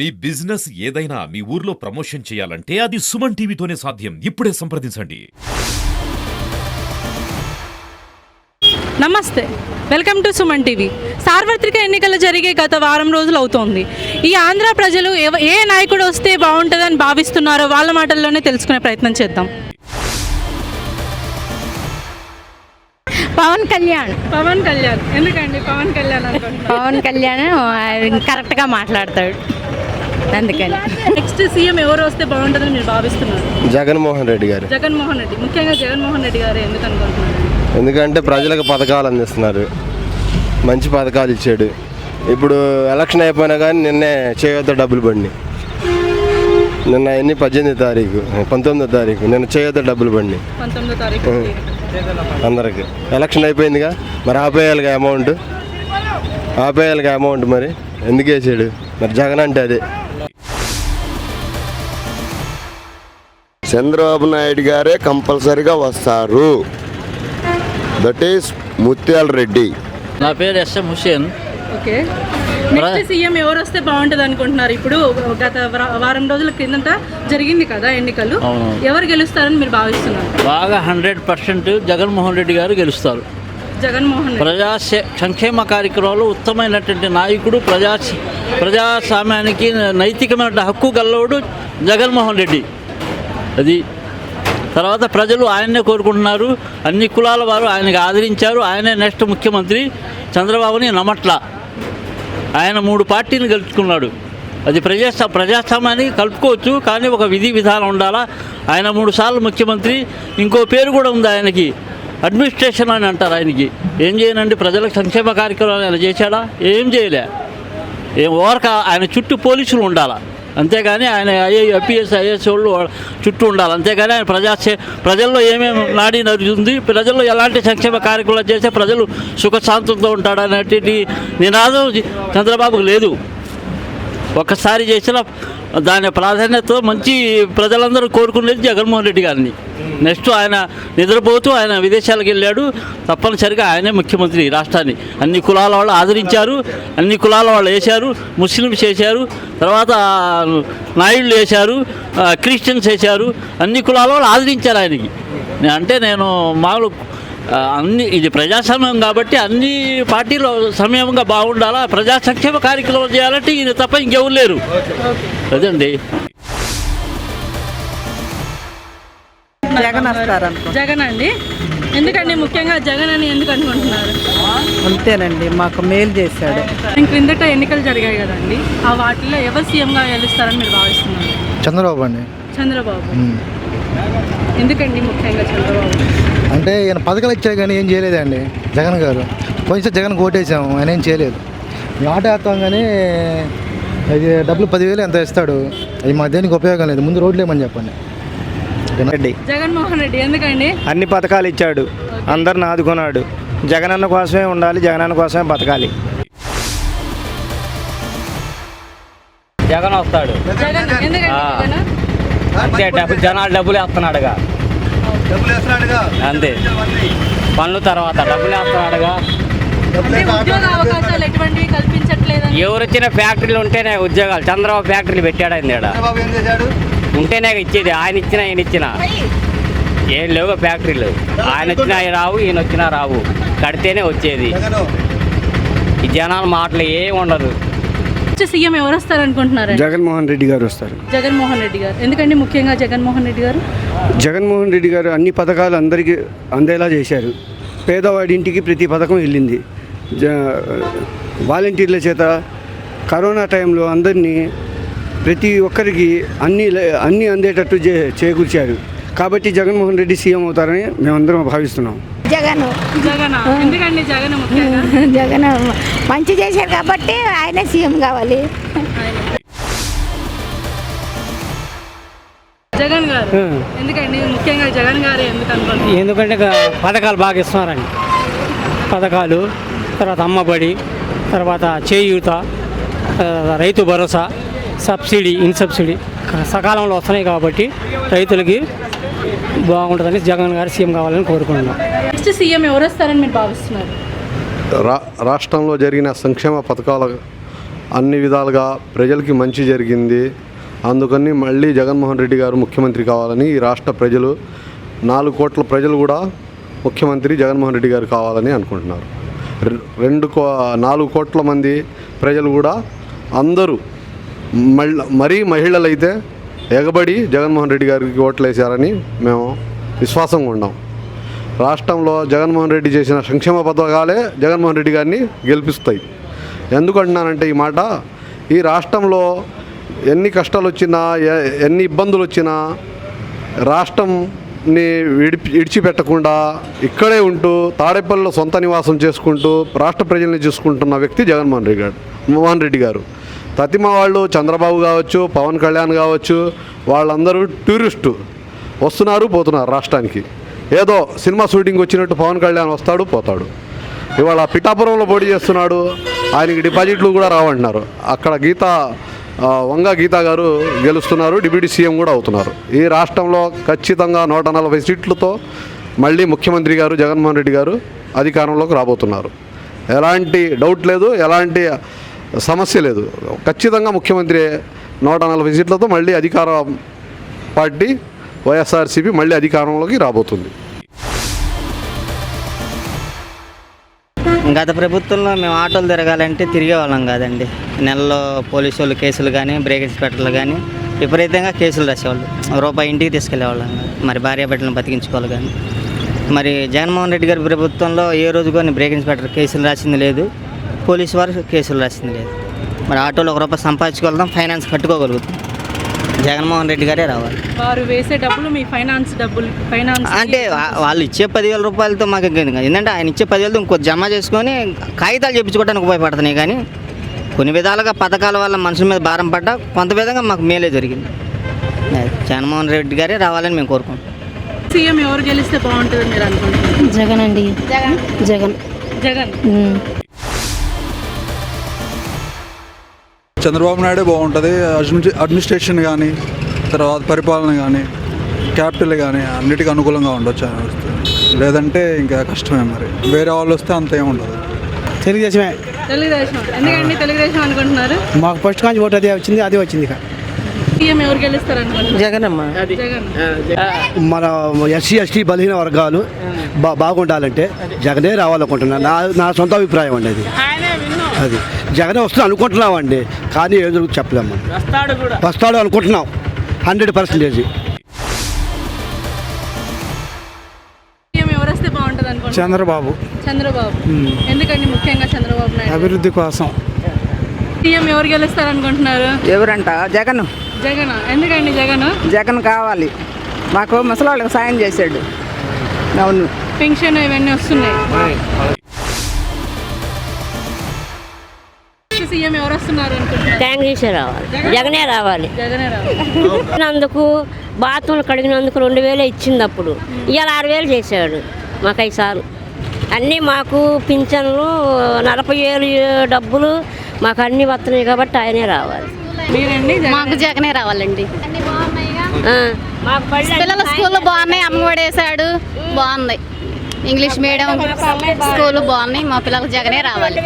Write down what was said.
మీ business ఏదైనా మీ ఊర్లో promotion చేయాలంటే అది సుమన్ టీవీతోనే సాధ్యం. ఇప్పుడే సంప్రదించండి. నమస్తే. Welcome to Suman TV. సార్వత్రిక ఎన్నికలు జరిగే గత వారం రోజులు అవుతోంది. ఈ ఆంధ్ర ప్రజలు ఏ నాయకుడు వస్తే బాగుంటుందని భావిస్తున్నారో వాళ్ళ మాటల్లోనే తెలుసుకునే ప్రయత్నం చేద్దాం. పవన్ కళ్యాణ్. పవన్ కళ్యాణ్. ఎందుకండి పవన్ కళ్యాణ్ అనుకుంటున్నారు? పవన్ కళ్యాణ్ కరెక్ట్గా మాట్లాడతాడు. అందుకని. నెక్స్ట్ సీఎం ఎవరు వస్తే బాగుంటుందని మీరు భావిస్తున్నారు? జగన్మోహన్ రెడ్డి గారు. జగన్మోహన్ రెడ్డి. ముఖ్యంగా జగన్మోహన్ రెడ్డి గారు ఎందుకు అనుకుంటున్నారు? ఎందుకంటే ప్రజలకు పథకాలు అందిస్తున్నారు. మంచి పథకాలు ఇచ్చాడు. ఇప్పుడు ఎలక్షన్ అయిపోయినా కానీ నిన్నే చేయొద్ద డబ్బులు పడినాయి. నిన్న ఎన్ని? పద్దెనిమిది తారీఖు. పంతొమ్మిదో తారీఖు. నిన్న చేయొద్ద డబ్బులు తారీఖు అందరికి. ఎలక్షన్ అయిపోయిందిగా. మరి ఆపేయాలిగా అమౌంట్? ఆపేయాలిగా అమౌంట్ మరి? ఎందుకు వేసాడు? మరి జగన్ అంటే అదే. చంద్రబాబు నాయుడు గారే కంపల్సరిగా వస్తారు. దట్ ఈస్ ముత్యాల రెడ్డి. నా పేరు S M Hussain okay. Next CM ఎవరు వస్తే బాగుంటుంది అనుకుంటున్నారు? ఇప్పుడు గత వర- వారం రోజుల క్రిందట జరిగింది కదా ఎన్నికలు. ఎవరు గెలుస్తారని మీరు భావిస్తున్నారు? బాగా హండ్రెడ్ పర్సెంట్ జగన్మోహన్ రెడ్డి గారు గెలుస్తారు. జగన్మోహన్ రెడ్డి. ప్రజా సంక్షేమ కార్యక్రమాలు ఉత్తమైనటువంటి నాయకుడు ప్రజా ప్రజాస్వామ్యానికి నైతికమైన హక్కు గల్లవాడు జగన్మోహన్ రెడ్డి. అది తర్వాత ప్రజలు ఆయన్నే కోరుకుంటున్నారు. అన్ని కులాల వారు ఆయనకి ఆదరించారు. ఆయనే నెక్స్ట్ ముఖ్యమంత్రి చంద్రబాబుని నమ్మట్ల ఆయన మూడు పార్టీని గెలుచుకున్నాడు. అది ప్రజా ప్రజాస్వామ్యానికి కలుపుకోవచ్చు కానీ ఒక విధి విధానం ఉండాలా? ఆయన మూడు సార్లు ముఖ్యమంత్రి ఇంకో పేరు కూడా ఉంది ఆయనకి. అడ్మినిస్ట్రేషన్ అని అంటారు ఆయనకి. ఏం చేయనండి? ప్రజలకు సంక్షేమ కార్యక్రమాలు ఆయన చేశాడా? ఏం చేయలే. ఏం ఓరక ఆయన చుట్టూ పోలీసులు ఉండాలా? అంతేగాని ఆయన ఐఏ ఐపీఎస్ ఐఏఎస్ వాళ్ళు చుట్టూ ఉండాలి. అంతేగాని ఆయన ప్రజా ప్రజల్లో ఏమేమి నాడి నడుస్తుంది ప్రజల్లో ఎలాంటి సంక్షేమ కార్యక్రమాలు చేస్తే ప్రజలు సుఖశాంతంతో ఉంటాడు అనేటువంటి నినాదం చంద్రబాబుకు లేదు. ఒక్కసారి చేసిన దాని ప్రాధాన్యత మంచి ప్రజలందరూ కోరుకునేది జగన్మోహన్ రెడ్డి గారిని. నెక్స్ట్ ఆయన నిద్రపోతూ ఆయన విదేశాలకు వెళ్ళాడు. తప్పనిసరిగా ఆయనే ముఖ్యమంత్రి రాష్ట్రాన్ని. అన్ని కులాల వాళ్ళు ఆదరించారు అన్ని కులాల వాళ్ళు వేశారు ముస్లిమ్స్ వేశారు తర్వాత నాయుళ్ళు వేశారు క్రిస్టియన్స్ వేశారు అన్ని కులాల వాళ్ళు ఆదరించారు ఆయనకి. అంటే నేను మామూలు అన్ని ఇది ప్రజాస్వామ్యం కాబట్టి అన్ని పార్టీలు సమయంగా బాగుండాలా? ప్రజా సంక్షేమ కార్యక్రమాలు చేయాలంటే ఈయన తప్ప ఇంకెవరు లేరు. అదండి? జగన్ జగన్ అండి? ఎందుకండి? ముఖ్యంగా జగన్ అని ఎందుకు అనుకుంటున్నారు? అంతేనండి మాకు మేలు చేశాడు. ఇంక క్రిందట ఎన్నికలు జరిగాయి కదండి. ఆ వాటిలో ఎవరు సీఎంగా గెలుస్తారని మీరు భావిస్తున్నారు? చంద్రబాబు అండి. చంద్రబాబు. ఎందుకండి ముఖ్యంగా చంద్రబాబు? అంటే ఈయన పథకాలు ఇచ్చారు కానీ ఏం చేయలేదండి. జగన్ గారు. కొంచెం జగన్ ఓటేసాము ఆయన ఏం చేయలేదు. ఆట వేస్తాం కానీ అది డబ్బులు పదివేలు ఎంత ఇస్తాడు? అవి మా దేనికి ఉపయోగం లేదు. ముందు రోడ్లు ఏమని చెప్పండి. రెడ్డి. జగన్మోహన్ రెడ్డి ఎందుకండి? అన్ని పథకాలు ఇచ్చాడు. అందరిని ఆదుకున్నాడు. జగనన్న కోసమే ఉండాలి. జగనన్న కోసమే బతకాలి. జగన్ వస్తాడు. జగన్ ఎందుకండి జగన్? అంతే డబ్బులు జనాలు డబ్బులు వేస్తున్నాడుగా. అంతే. పనుల తర్వాత డబ్బులు వేస్తున్నాడుగా. ఎవరు వచ్చిన ఫ్యాక్టరీలు ఉంటేనే ఉద్యోగాలు. చంద్రబాబు ఫ్యాక్టరీలు పెట్టాడు ఆయన ఈడ. ఉంటేనే ఇచ్చేది. ఆయన ఇచ్చిన ఈయన ఇచ్చిన. ఏం లేవు ఫ్యాక్టరీలు. ఆయన వచ్చినా రావు ఈయన వచ్చినా రావు. కడితేనే వచ్చేది. ఈ జనాల మాటలు ఏం ఉండదు. నెక్స్ట్ సీఎం ఎవరు వస్తారనుకుంటున్నారు జగన్మోహన్ రెడ్డి గారు వస్తారు. జగన్మోహన్ రెడ్డి గారు. ఎందుకండి ముఖ్యంగా జగన్మోహన్ రెడ్డి గారు? జగన్మోహన్ రెడ్డి గారు అన్ని పథకాలు అందరికీ అందేలా చేశారు. పేదవాడి ఇంటికి ప్రతి పథకం వెళ్ళింది. జ వాలంటీర్ల చేత కరోనా టైంలో అందరినీ ప్రతి ఒక్కరికి అన్ని అన్ని అందేటట్టు చే చేకూర్చారు. కాబట్టి జగన్మోహన్ రెడ్డి సీఎం అవుతారని మేమందరం భావిస్తున్నాం. జగన్. జగన్? ఎందుకండి జగన్ ముఖ్యంగా? జగన్ మంచి చేశారు కాబట్టి ఆయనే సీఎం కావాలి. జగన్ గారు ఎందుకండి? ముఖ్యంగా జగన్ గారు ఎందుకు అనుకుంటున్నారు? ఎందుకంటే పథకాలు బాగా ఇస్తున్నారండి. పథకాలు తర్వాత అమ్మబడి తర్వాత చేయూత Rythu Bharosa subsidy in subsidy సకాలంలో వస్తున్నాయి కాబట్టి రైతులకి బాగుంటుందని జగన్ గారు సీఎం కావాలని కోరుకుంటున్నాం. నెక్స్ట్ సీఎం ఎవరు వస్తారని మీరు భావిస్తున్నారు? రా రాష్ట్రంలో జరిగిన సంక్షేమ పథకాల అన్ని విధాలుగా ప్రజలకి మంచి జరిగింది. అందుకని మళ్ళీ జగన్మోహన్ రెడ్డి గారు ముఖ్యమంత్రి కావాలని ఈ రాష్ట్ర ప్రజలు నాలుగు కోట్ల ప్రజలు కూడా ముఖ్యమంత్రి జగన్మోహన్ రెడ్డి గారు కావాలని అనుకుంటున్నారు. రె- రెండు కో నాలుగు కోట్ల మంది ప్రజలు కూడా అందరూ మళ్ళీ మరీ మహిళలు అయితే ఎగబడి జగన్మోహన్ రెడ్డి గారికి ఓట్లు వేశారని మేము విశ్వాసంగా ఉన్నాం. రాష్ట్రంలో జగన్మోహన్ రెడ్డి చేసిన సంక్షేమ పథకాలే జగన్మోహన్ రెడ్డి గారిని గెలిపిస్తాయి. ఎందుకంటున్నానంటే ఈ మాట ఈ రాష్ట్రంలో ఎన్ని కష్టాలు వచ్చినా ఎ- ఎన్ని ఇబ్బందులు వచ్చినా రాష్ట్రంని విడిపి విడిచిపెట్టకుండా ఇక్కడే ఉంటూ తాడేపల్లిలో సొంత నివాసం చేసుకుంటూ రాష్ట్ర ప్రజల్ని చూసుకుంటున్న వ్యక్తి జగన్మోహన్ రెడ్డి గారు మోహన్ రెడ్డి గారు. ప్రతిమ వాళ్ళు చంద్రబాబు కావచ్చు పవన్ కళ్యాణ్ కావచ్చు వాళ్ళందరూ టూరిస్టు. వస్తున్నారు పోతున్నారు రాష్ట్రానికి. ఏదో సినిమా షూటింగ్ వచ్చినట్టు పవన్ కళ్యాణ్ వస్తాడు పోతాడు. ఇవాళ పిఠాపురంలో పోటీ చేస్తున్నాడు ఆయనకి డిపాజిట్లు కూడా రావంటున్నారు. అక్కడ గీత వంగ గీత గారు గెలుస్తున్నారు డిప్యూటీ సీఎం కూడా అవుతున్నారు. ఈ రాష్ట్రంలో ఖచ్చితంగా నూట నలభై సీట్లతో మళ్ళీ ముఖ్యమంత్రి గారు జగన్మోహన్ రెడ్డి గారు అధికారంలోకి రాబోతున్నారు. ఎలాంటి డౌట్ లేదు ఎలాంటి సమస్య లేదు. ఖచ్చితంగా ముఖ్యమంత్రి నూట నలభై సీట్లతో మళ్ళీ అధికార పార్టీ వైఎస్ఆర్సీపీ మళ్ళీ అధికారంలోకి రాబోతుంది. గత ప్రభుత్వంలో మేము ఆటోలు తిరగాలంటే తిరిగేవాళ్ళం కాదండి. నెలలో పోలీసు వాళ్ళు కేసులు కానీ బ్రేక్ ఇన్స్పెక్టర్లు కానీ విపరీతంగా కేసులు రాసేవాళ్ళు. రూపాయి ఇంటికి తీసుకెళ్ళేవాళ్ళం మరి భార్య బిడ్డలను బతికించుకోవాలి కానీ మరి జగన్మోహన్ రెడ్డి గారి ప్రభుత్వంలో ఏ రోజు కానీ బ్రేక్ ఇన్స్పెక్టర్ కేసులు రాసింది లేదు. పోలీసు వారు కేసులు రాసింది లేదు. మరి ఆటోలో ఒక రూపాయి సంపాదించుకోగలుగుతాం ఫైనాన్స్ కట్టుకోగలుగుతాం. జగన్మోహన్ రెడ్డి గారే రావాలి. వారు వేసే డబ్బులు మీ ఫైనాన్స్ డబ్బులు ఫైనాన్స్ అంటే వాళ్ళు ఇచ్చే పదివేల రూపాయలతో మాకు. ఏంటంటే ఆయన ఇచ్చే పదివేలతో ఇంకో జమ చేసుకొని కాగితాలు చెప్పించుకోవడానికి ఉపయోగపడుతున్నాయి కానీ కొన్ని విధాలుగా పథకాల వల్ల మనుషుల మీద భారం పడ్డా కొంత విధంగా మాకు మేలే జరిగింది. జగన్మోహన్ రెడ్డి గారే రావాలని మేము కోరుకుంటాం సీఎం ఎవరు గెలిస్తే బాగుంటుంది మీరు అనుకుంటున్నారు? జగన్ అండి. జగన్. జగన్. చంద్రబాబు నాయుడే బాగుంటుంది. అడ్మిని అడ్మినిస్ట్రేషన్ కానీ తర్వాత పరిపాలన కానీ క్యాపిటల్ కానీ అన్నిటికీ అనుకూలంగా ఉండొచ్చు లేదంటే ఇంకా కష్టమే మరి. వేరే వాళ్ళు వస్తే అంత ఏమి ఉండదు. తెలుగుదేశమే. తెలుగుదేశం. ఎందుకండి తెలుగుదేశం అనుకుంటున్నారు? మాకు ఫస్ట్ కాంచి ఓటు అదే వచ్చింది అదే వచ్చింది ఇక. సీఎం ఎవరు గెలుస్తారు అనుకుంటున్నారు జగనమ్మ. జగన్. మన ఎస్సీ ఎస్టీ బలహీన వర్గాలు బా బాగుండాలంటే జగనే రావాలనుకుంటున్నా. నా నా సొంత అభిప్రాయం అండి అది. అది. జగనే వస్తుంది అనుకుంటున్నామండి. కానీ ఏం జరుగుతుంది చెప్పలేము మనం. వస్తాడు అనుకుంటున్నాం. Hundred percentage. సీఎం ఎవరు వస్తే బాగుంటుంది అనుకుంటున్నారు? చంద్రబాబు. చంద్రబాబు. ఎందుకండి ముఖ్యంగా చంద్రబాబు నాయుడు? అభివృద్ధి కోసం. సీఎం ఎవరు గెలుస్తారు అనుకుంటున్నారు? ఎవరంట? జగన్. జగన్. ఎందుకండి జగన్? జగన్ కావాలి. మాకు ముసలాళ్ళకి సాయం చేశాడు. అవును. పెన్షన్ ఇవన్నీ వస్తున్నాయి. సీఎం ఎవరు వస్తున్నారు అనుకుంటున్నారు? రావాలి. జగనే రావాలి. జగనే రావాలి. అందుకు బాత్రూమ్లు కడిగినందుకు రెండు వేలు ఇచ్చింది అప్పుడు. ఇవాళ ఆరు వేలు చేశాడు మాకు ఐదు సార్లు. అన్నీ మాకు పింఛన్లు నలభై వేలు డబ్బులు మాకు అన్నీ వస్తున్నాయి కాబట్టి ఆయనే రావాలి. మాకు జగనే రావాలండి. పిల్లల స్కూల్ బాగున్నాయి అమ్మఒడి వేసాడు బాగుంది. ఇంగ్లీష్ మీడియం స్కూల్ బాగున్నాయి మా పిల్లలకు జగనే రావాలి.